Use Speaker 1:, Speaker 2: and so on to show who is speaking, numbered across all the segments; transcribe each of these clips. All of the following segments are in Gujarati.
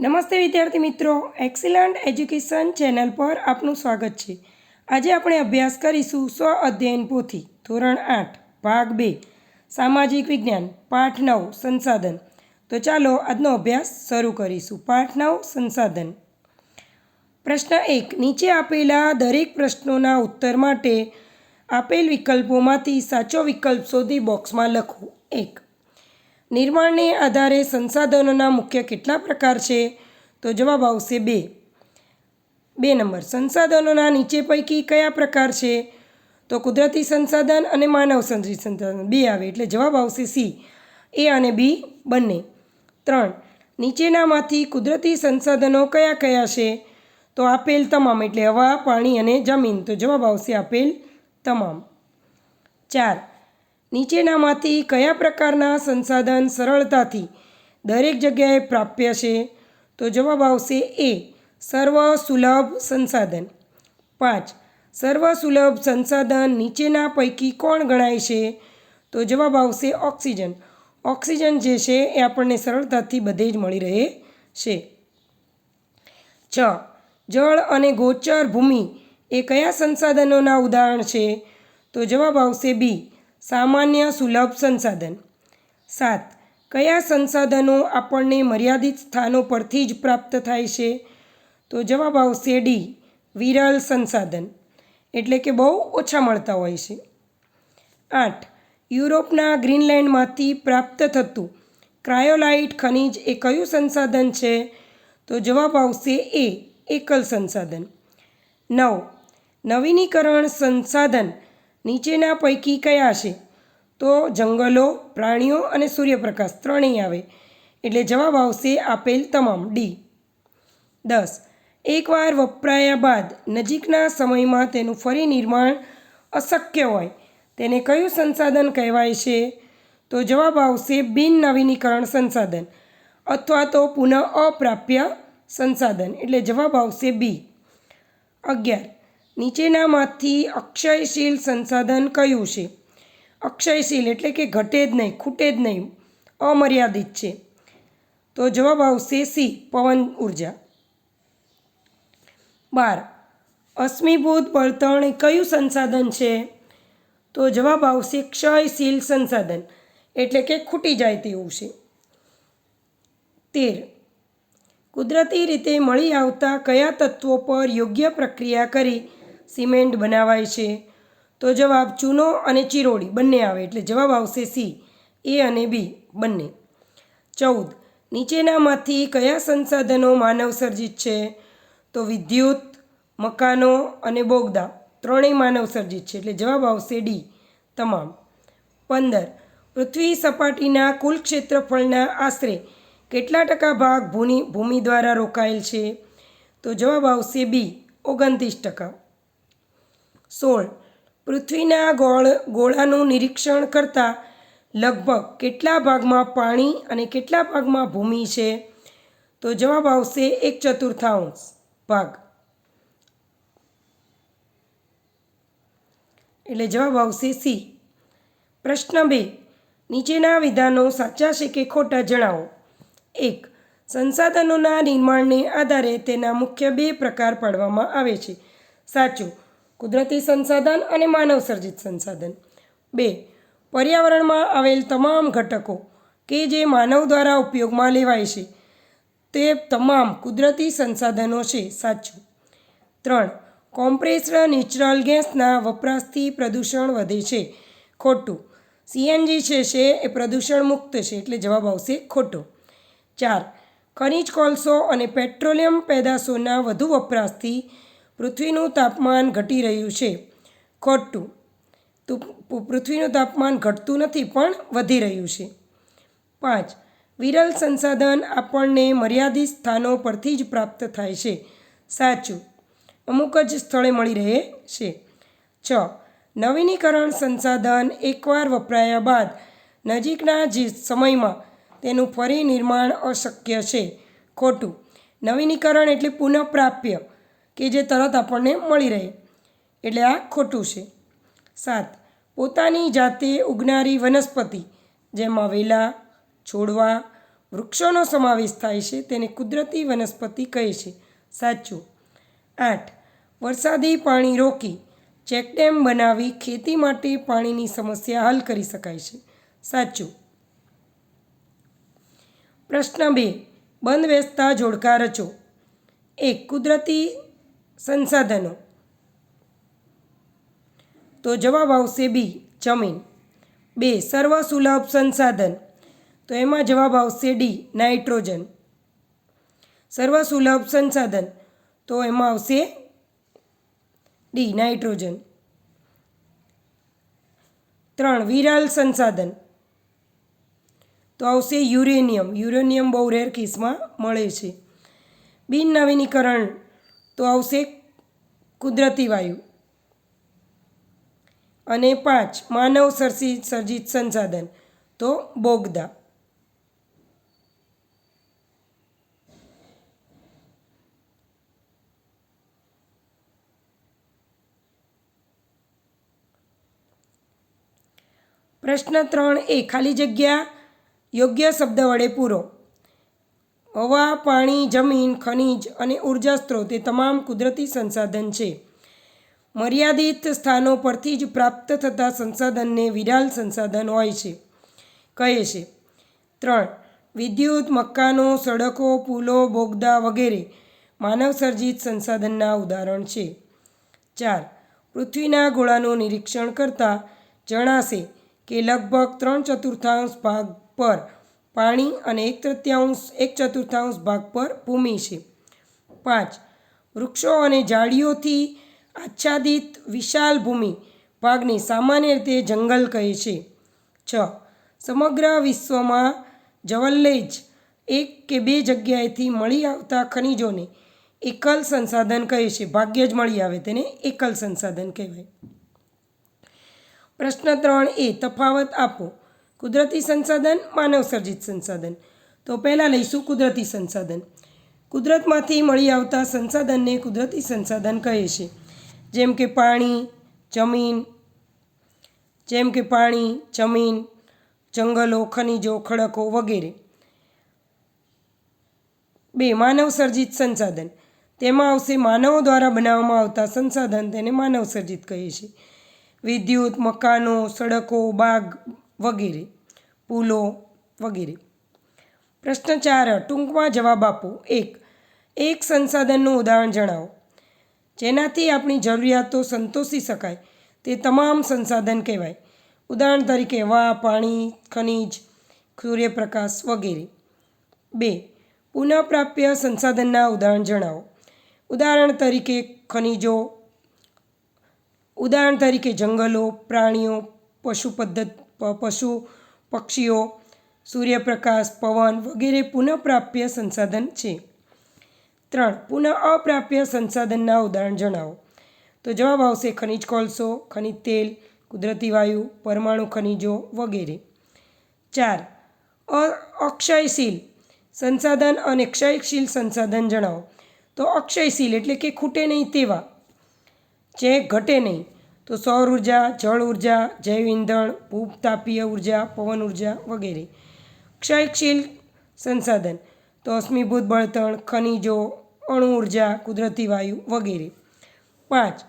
Speaker 1: નમસ્તે વિદ્યાર્થી મિત્રો એક્સિલન્ટ એજ્યુકેશન ચેનલ પર આપનું સ્વાગત છે. આજે આપણે અભ્યાસ કરીશું સ્વ અધ્યયન પોથી, ધોરણ આઠ, ભાગ બે, સામાજિક વિજ્ઞાન, પાઠ નવ, સંસાધન. તો ચાલો આજનો અભ્યાસ શરૂ કરીશું. પાઠ નવ, સંસાધન. પ્રશ્ન એક, નીચે આપેલા દરેક પ્રશ્નોના ઉત્તર માટે આપેલ વિકલ્પોમાંથી સાચો વિકલ્પ શોધી બોક્સમાં લખો. એક નિર્માણને આધારે સંસાધનોના મુખ્ય કેટલા પ્રકાર છે? તો જવાબ આવશે બે. બે નંબર. સંસાધનોના નીચે પૈકી કયા પ્રકાર છે? તો કુદરતી સંસાધન અને માનવ સંચિત સંસાધન બે આવે એટલે જવાબ આવશે સી. એ અને બી બંને. ત્રણ. નીચેનામાંથી કુદરતી સંસાધનો કયા કયા છે? તો આપેલ તમામ એટલે હવા, પાણી અને જમીન. તો જવાબ આવશે આપેલ તમામ. ચાર. નીચેનામાંથી કયા પ્રકારના સંસાધન સરળતાથી દરેક જગ્યાએ પ્રાપ્ય છે? તો જવાબ આવશે એ સર્વ સુલભ સંસાધન. પાંચ સર્વ સુલભ સંસાધન નીચેના પૈકી કોણ ગણાય છે? તો જવાબ આવશે ઓક્સિજન. ઓક્સિજન જે છે એ આપણને સરળતાથી બધે જ મળી રહે છે. છ, જળ અને ગોચર ભૂમિ એ કયા સંસાધનોના ઉદાહરણ છે? તો જવાબ આવશે બી સામાન્ય સુલભ સંસાધન. સાત, કયા સંસાધનો આપણને મર્યાદિત સ્થાનો પરથી જ પ્રાપ્ત થાય છે? તો જવાબ આવશે ડી, વિરલ સંસાધન. એટલે કે બહુ ઓછા મળતા હોય છે. આઠ, યુરોપના ગ્રીનલેન્ડમાંથી પ્રાપ્ત થતું ક્રાયોલાઇટ ખનિજ એ કયું સંસાધન છે? તો જવાબ આવશે એ, એકલ સંસાધન. નવ, નવીનીકરણ સંસાધન નીચેના પૈકી કયા છે? તો જંગલો, પ્રાણીઓ અને સૂર્યપ્રકાશ ત્રણેય આવે. એટલે જવાબ આવશે આપેલ તમામ. ડી દસ. એકવાર વપરાયા બાદ નજીકના સમયમાં તેનું ફરી નિર્માણ અશક્ય હોય. તેને કયું સંસાધન કહેવાય છે? તો જવાબ આવશે બિન નવીનીકરણ સંસાધન અથવા તો પુનઃ અપ્રાપ્ય સંસાધન. એટલે જવાબ આવશે બી અગિયાર. નીચેનામાંથી અક્ષયશીલ સંસાધન કયું છે? અક્ષયશીલ એટલે કે ઘટે જ નહીં, ખૂટે જ નહીં, અમર્યાદિત છે. તો જવાબ આવશે સી, પવન ઊર્જા. બાર, અશ્મિભૂત બળતણ એ કયું સંસાધન છે? તો જવાબ આવશે ક્ષયશીલ સંસાધન, એટલે કે ખૂટી જાય તેવું છે. તેર, કુદરતી રીતે મળી આવતા કયા તત્વો પર યોગ્ય પ્રક્રિયા કરી સિમેન્ટ બનાવાય છે. તો જવાબ ચૂનો અને ચિરોડી બંને આવે. એટલે જવાબ આવશે સી. એ અને બી બંને. ચૌદ. નીચેનામાંથી કયા સંસાધનો માનવ સર્જિત છે? તો વિદ્યુત, મકાનો અને બોગદા. ત્રણેય માનવ સર્જિત છે. એટલે જવાબ આવશે ડી. તમામ. પંદર. પૃથ્વી સપાટીના કુલ ક્ષેત્રફળના આશરે કેટલા ટકા ભાગ ભૂમિ ભૂમિ દ્વારા રોકાયેલ છે? તો જવાબ આવશે બી. ઓગણત્રીસ ટકા. સોળ. પૃથ્વીના ગોળ, ગોળાનું નિરીક્ષણ કરતાં લગભગ કેટલા ભાગમાં પાણી અને કેટલા ભાગમાં ભૂમિ છે? તો જવાબ આવશે એક ચતુર્થાંશ ભાગ. એટલે જવાબ આવશે સી. પ્રશ્ન બે. નીચેના વિધાનો સાચા છે કે ખોટા જણાવો? એક. સંસાધનોના નિર્માણને આધારે તેના મુખ્ય બે પ્રકાર પાડવામાં આવે છે. સાચું. કુદરતી સંસાધન અને માનવ સર્જિત સંસાધન. બે, પર્યાવરણમાં આવેલ તમામ ઘટકો કે જે માનવ દ્વારા ઉપયોગમાં લેવાય છે, તે તમામ કુદરતી સંસાધનો છે, સાચું. ત્રણ, કોમ્પ્રેસ્ડ નેચરલ ગેસના વપરાશથી પ્રદૂષણ વધે છે, ખોટું. સીએનજી છે છે, એ પ્રદૂષણ મુક્ત છે, એટલે જવાબ આવશે ખોટો. ચાર, ખનિજ કોલસો અને પેટ્રોલિયમ પેદાશોના વધુ વપરાશથી પૃથ્વીનું તાપમાન ઘટી રહ્યું છે. ખોટું. તો પૃથ્વીનું તાપમાન ઘટતું નથી, પણ વધી રહ્યું છે. પાંચ. વિરલ સંસાધન આપણને મર્યાદિત સ્થાનો પરથી જ પ્રાપ્ત થાય છે. સાચું. અમુક જ સ્થળે મળી રહે છે. છ. નવીનીકરણ સંસાધન એકવાર વપરાયા બાદ નજીકના જે સમયમાં તેનું ફરી નિર્માણ અશક્ય છે. ખોટું. નવીનીકરણ એટલે પુનઃપ્રાપ્ય. કે જે તરત આપણને મળી રહે. એટલે આ ખોટું છે. સાત, પોતાની જાતે ઉગનારી વનસ્પતિ, જેમાં વેલા, છોડવા, વૃક્ષોનો સમાવેશ થાય છે તેને કુદરતી વનસ્પતિ કહે છે. સાચું. આઠ, વરસાદી પાણી રોકી ચેકડેમ બનાવી ખેતી માટે પાણીની સમસ્યા હલ કરી શકાય છે. સાચું. પ્રશ્ન બે, બંધ બેસતા જોડકા રચો. એક, કુદરતી સંસાધનો. તો જવાબ આવશે બી, જમીન. બે, સર્વસુલભ સંસાધન. તો એમાં જવાબ આવશે ડી, નાઇટ્રોજન. સર્વસુલભ સંસાધન. તો એમાં આવશે ડી, નાઇટ્રોજન. ત્રણ, વિરાલ સંસાધન. તો આવશે યુરેનિયમ. યુરેનિયમ બહુ રેર કેસમાં મળે છે. બિન નવીનીકરણ તો આવશે કુદરતી વાયુ. અને પાંચ, માનવ સર્જિત સર્જિત સંસાધન, તો બોગદા. પ્રશ્ન ત્રણ એ, ખાલી જગ્યા યોગ્ય શબ્દ વડે પૂરો. હવા, પાણી, જમીન, ખનિજ અને ઊર્જા સ્ત્રોત એ તમામ કુદરતી સંસાધન છે. મર્યાદિત સ્થાનો પરથી જ પ્રાપ્ત થતા સંસાધનને વિરાલ સંસાધન હોય છે, કહે છે. ત્રણ, વિદ્યુત મકાનો, સડકો, પુલો, બોગદા વગેરે માનવસર્જિત સંસાધનના ઉદાહરણ છે. ચાર, પૃથ્વીના ગોળાનું નિરીક્ષણ કરતાં જણાશે કે લગભગ ત્રણ ચતુર્થાંશ ભાગ પર પાણી અને એક તૃતીયાંશ, એક ચતુર્થાંશ ભાગ પર ભૂમિ છે. પાંચ, વૃક્ષો અને ઝાડીઓથી આચ્છાદિત વિશાલ ભૂમિ ભાગને સામાન્ય રીતે જંગલ કહે છે. છ, સમગ્ર વિશ્વમાં જવલ્લે જ એક કે બે જગ્યાએથી મળી આવતા ખનિજોને એકલ સંસાધન કહે છે. ભાગ્યે જ મળી આવે તેને એકલ સંસાધન કહેવાય. પ્રશ્ન ત્રણ એ તફાવત આપો. કુદરતી સંસાધન, માનવ સર્જિત સંસાધન. તો પહેલાં લઈશું કુદરતી સંસાધન. કુદરતમાંથી મળી આવતા સંસાધનને કુદરતી સંસાધન કહે છે. જેમ કે પાણી, જમીન, જેમ કે પાણી, જમીન, જંગલો, ખનિજો, ખડકો વગેરે. બે, માનવ સર્જિત સંસાધન. તેમાં આવશે માનવો દ્વારા બનાવવામાં આવતા સંસાધન તેને માનવ સર્જિત કહે છે. વિદ્યુત, મકાનો, સડકો, બાગ વગેરે, પુલો વગેરે. પ્રશ્ન ચાર, ટૂંકમાં જવાબ આપો. એક એક સંસાધનનું ઉદાહરણ જણાવો. જેનાથી આપણી જરૂરિયાતો સંતોષી શકાય તે તમામ સંસાધન કહેવાય. ઉદાહરણ તરીકે હવા પાણી, ખનિજ, સૂર્યપ્રકાશ વગેરે. બે, પુનઃપ્રાપ્ય સંસાધનના ઉદાહરણ જણાવો. ઉદાહરણ તરીકે, ખનિજો. ઉદાહરણ તરીકે, જંગલો, પ્રાણીઓ, પશુ પદ્ધત પશુ, પક્ષીઓ, સૂર્યપ્રકાશ, પવન વગેરે પુનઃપ્રાપ્ય સંસાધન છે. ત્રણ પુનઃ અપ્રાપ્ય સંસાધનના ઉદાહરણ જણાવો. તો જવાબ આવશે ખનિજ કોલસો, ખનિજ તેલ, કુદરતી વાયુ, પરમાણુ ખનિજો વગેરે. ચાર અક્ષયશીલ સંસાધન અને ક્ષયશીલ સંસાધન જણાવો. તો અક્ષયશીલ એટલે કે ખૂટે નહીં તેવા. જે ઘટે નહીં. તો સૌર ઊર્જા, જળ ઊર્જા, જૈવ ઇંધણ ભૂતાપીય ઊર્જા, પવન ઊર્જા વગેરે. ક્ષયશીલ સંસાધન, તો અશ્મિભૂત બળતણ, ખનિજો, અણુ ઊર્જા, કુદરતી વાયુ વગેરે. પાંચ,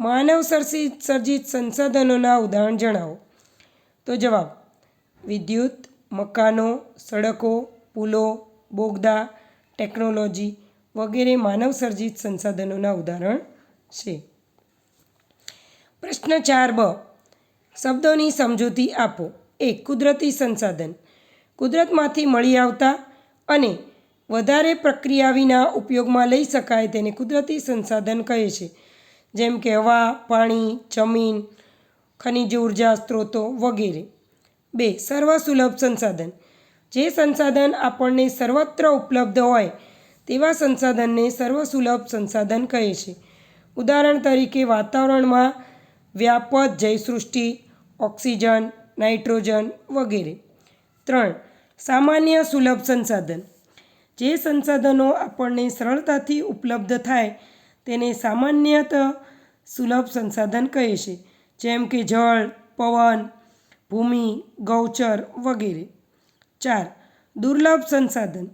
Speaker 1: માનવ સર્જિત સર્જિત સંસાધનોના ઉદાહરણ જણાવો. તો જવાબ, વિદ્યુત, મકાનો, સડકો, પુલો, બોગદા, ટેકનોલોજી વગેરે માનવ સર્જિત સંસાધનોના ઉદાહરણ છે. પ્રશ્ન ચાર બ. શબ્દોની સમજૂતી આપો. એક કુદરતી સંસાધન. કુદરતમાંથી મળી આવતા અને વધારે પ્રક્રિયા વિના ઉપયોગમાં લઈ શકાય તેને કુદરતી સંસાધન કહે છે. જેમ કે હવા, પાણી, જમીન, ખનિજ ઊર્જા, સ્ત્રોતો વગેરે. બે, સર્વસુલભ સંસાધન. જે સંસાધન આપણને સર્વત્ર ઉપલબ્ધ હોય તેવા સંસાધનને સર્વસુલભ સંસાધન કહે છે. ઉદાહરણ તરીકે વાતાવરણમાં વ્યાપક જયસૃષ્ટિ, ઓક્સિજન, નાઇટ્રોજન વગેરે. ત્રણ, સામાન્ય સુલભ સંસાધન. જે સંસાધનો આપણને સરળતાથી ઉપલબ્ધ થાય તેને સામાન્યત સુલભ સંસાધન કહે છે, જેમ કે જળ, પવન, ભૂમિ, ગૌચર વગેરે. ચાર, દુર્લભ સંસાધન.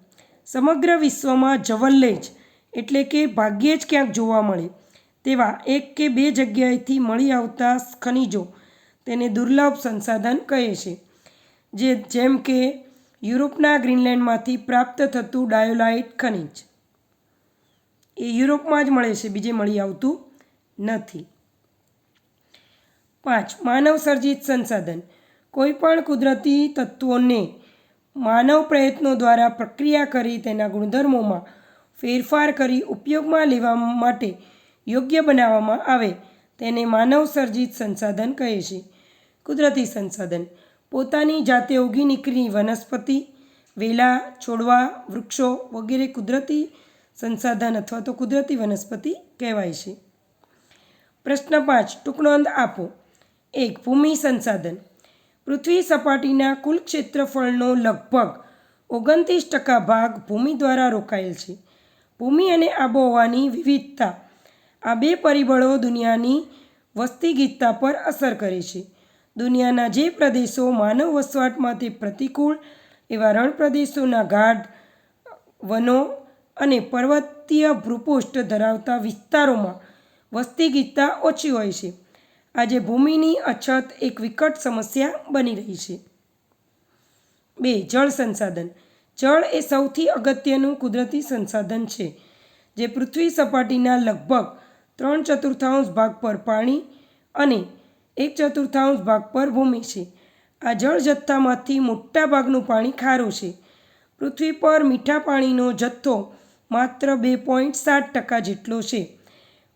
Speaker 1: સમગ્ર વિશ્વમાં જવલ્લે જ, એટલે કે ભાગ્યે જ ક્યાંક જોવા મળે. તેવા એક કે બે જગ્યાએથી મળી આવતા ખનિજો તેને દુર્લભ સંસાધન કહે છે. જે જેમ કે યુરોપના ગ્રીનલેન્ડમાંથી પ્રાપ્ત થતું ડાયોલાઇટ ખનિજ. એ યુરોપમાં જ મળે છે, બીજે મળી આવતું નથી. પાંચ, માનવ સર્જિત સંસાધન. કોઈપણ કુદરતી તત્વોને માનવ પ્રયત્નો દ્વારા પ્રક્રિયા કરી તેના ગુણધર્મોમાં ફેરફાર કરી ઉપયોગમાં લેવા માટે યોગ્ય બનાવવામાં આવે તેને માનવ સર્જિત સંસાધન કહે છે. કુદરતી સંસાધન. પોતાની જાતે ઉગી નીકળી વનસ્પતિ, વેલા, છોડવા, વૃક્ષો વગેરે કુદરતી સંસાધન અથવા તો કુદરતી વનસ્પતિ કહેવાય છે. પ્રશ્ન પાંચ ટૂંકનોંધ આપો. એક, ભૂમિ સંસાધન. પૃથ્વી સપાટીના કુલ ક્ષેત્રફળનો લગભગ ઓગણત્રીસ ટકા ભાગ ભૂમિ દ્વારા રોકાયેલ છે. ભૂમિ અને આબોહવાની વિવિધતા આ બે પરિબળો દુનિયાની વસ્તી ગીતતા પર અસર કરે છે. દુનિયાના જે પ્રદેશો માનવ વસવાટ માટે પ્રતિકૂળ એવા રણ પ્રદેશોના ગાઢ વનો અને પર્વતીય ભૂપૃષ્ઠ ધરાવતા વિસ્તારોમાં વસ્તી ગીતતા ઓછી હોય છે. આજે ભૂમિની અછત એક વિકટ સમસ્યા બની રહી છે. બે, જળ સંસાધન. જળ એ સૌથી અગત્યનું કુદરતી સંસાધન છે, જે પૃથ્વી સપાટીના લગભગ ત્રણ ચતુર્થાંશ ભાગ પર પાણી અને એક ચતુર્થાંશ ભાગ પર ભૂમિ છે. આ જળ જથ્થામાંથી મોટા ભાગનું પાણી ખારું છે. પૃથ્વી પર મીઠા પાણીનો જથ્થો માત્ર બે પોઈન્ટ સાત ટકા જેટલો છે.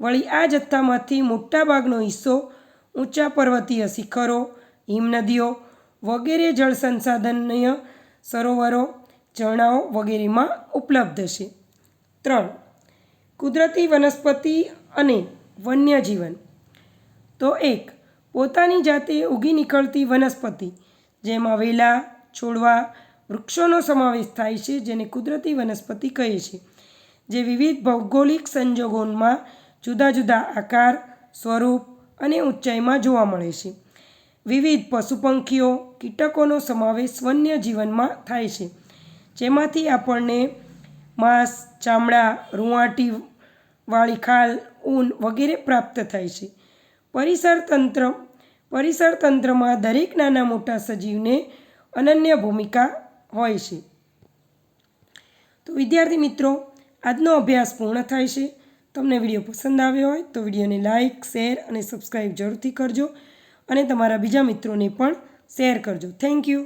Speaker 1: વળી આ જથ્થામાંથી મોટાભાગનો હિસ્સો ઊંચા પર્વતીય શિખરો, હિમનદીઓ વગેરે જળ સંસાધનીય સરોવરો, ઝરણાઓ વગેરેમાં ઉપલબ્ધ છે. ત્રણ. કુદરતી વનસ્પતિ અને વન્યજીવન. તો એક, પોતાની જાતે ઉગી નીકળતી વનસ્પતિ, જેમાં વેલા, છોડવા, વૃક્ષોનો સમાવેશ થાય છે, જેને કુદરતી વનસ્પતિ કહે છે, જે વિવિધ ભૌગોલિક સંજોગોમાં જુદા જુદા આકાર, સ્વરૂપ અને ઊંચાઈમાં જોવા મળે છે. વિવિધ પશુ પંખીઓ કીટકોનો સમાવેશ વન્ય જીવનમાં થાય છે, જેમાંથી આપણને માંસ, ચામડા, રૂંવાટી, વાળી ખાલ ઊન વગેરે પ્રાપ્ત થાય છે. પરિસર તંત્ર, પરિસર તંત્રમાં દરેક નાના મોટા સજીવને અનન્ય ભૂમિકા હોય છે. તો વિદ્યાર્થી મિત્રો, આજનો અભ્યાસ પૂર્ણ થાય છે. તમને વીડિયો પસંદ આવ્યો હોય તો વિડીયોને લાઇક શેર અને સબસ્ક્રાઈબ જરૂરથી કરજો અને તમારા બીજા મિત્રોને પણ શેર કરજો. Thank you.